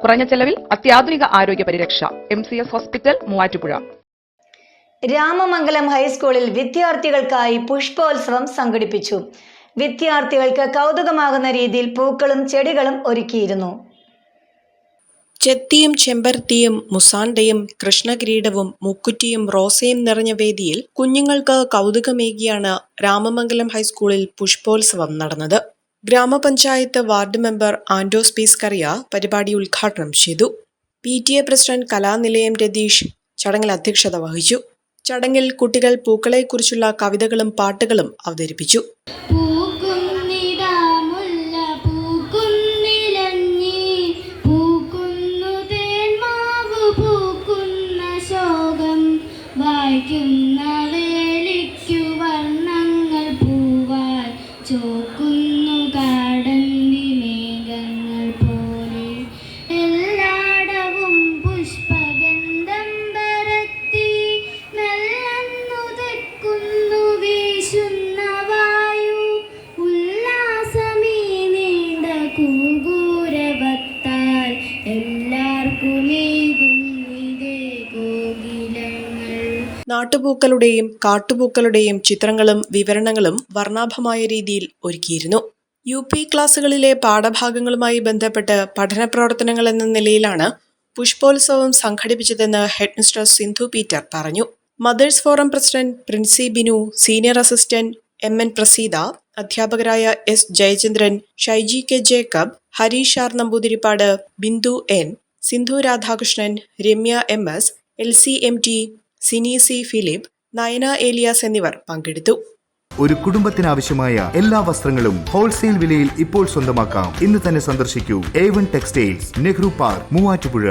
കുറഞ്ഞ ചെലവിൽ അത്യാധുനിക ആരോഗ്യ പരിരക്ഷ. M C S hospital Muvattupuzha. Ramamangalam ഹൈസ്കൂളിൽ വിദ്യാർത്ഥികൾക്കായി പുഷ്പോത്സവം സംഘടിപ്പിച്ചു. വിദ്യാർത്ഥികൾക്ക് കൗതുകമാകുന്ന രീതിയിൽ പൂക്കളും ചെടികളും ഒരുക്കിയിരുന്നു. ചെത്തിയും ചെമ്പരത്തിയും മുസാണ്ടയും കൃഷ്ണകിരീടവും മുക്കുറ്റിയും റോസയും നിറഞ്ഞ വേദിയിൽ കുഞ്ഞുങ്ങൾക്ക് കൗതുകമേകിയാണ് രാമമംഗലം ഹൈസ്കൂളിൽ പുഷ്പോത്സവം നടന്നത്. ഗ്രാമപഞ്ചായത്ത് വാർഡ് മെമ്പർ ആൻഡോസ് പീസ്കറിയ പരിപാടി ഉദ്ഘാടനം ചെയ്തു. P. T. A president Kalanilayam Ratheesh ചടങ്ങിൽ അധ്യക്ഷത വഹിച്ചു. ചടങ്ങിൽ കുട്ടികൾ പൂക്കളെക്കുറിച്ചുള്ള കവിതകളും പാട്ടുകളും അവതരിപ്പിച്ചു. വായിക്കുന്ന കൂകൂരവത്താൽ എല്ലാവർക്കുമേകുന്നിതേ നാട്ടുപൂക്കളുടെയും കാട്ടുപൂക്കളുടെയും ചിത്രങ്ങളും വിവരണങ്ങളും വർണാഭമായ രീതിയിൽ ഒരുക്കിയിരുന്നു. യു പി ക്ലാസുകളിലെ പാഠഭാഗങ്ങളുമായി ബന്ധപ്പെട്ട് പഠന പ്രവർത്തനങ്ങൾ എന്ന നിലയിലാണ് പുഷ്പോത്സവം സംഘടിപ്പിച്ചതെന്ന് ഹെഡ് മിസ്റ്റർ സിന്ധു പീറ്റർ പറഞ്ഞു. Mothers' forum president Princy Binu senior assistant M N Praseetha അധ്യാപകരായ S Jayachandran Shyji K Jacob Harish R Namboothiripad Bindu N Sindhu Radhakrishnan Ramya M S L C M T Sini C Philip Nayana Elias എന്നിവർ പങ്കെടുത്തു. ഒരു കുടുംബത്തിനാവശ്യമായ എല്ലാ വസ്ത്രങ്ങളും wholesale വിലയിൽ ഇപ്പോൾ സ്വന്തമാക്കാം. ഇന്ന് തന്നെ സന്ദർശിക്കൂ. A one textiles Nehru park Muvattupuzha.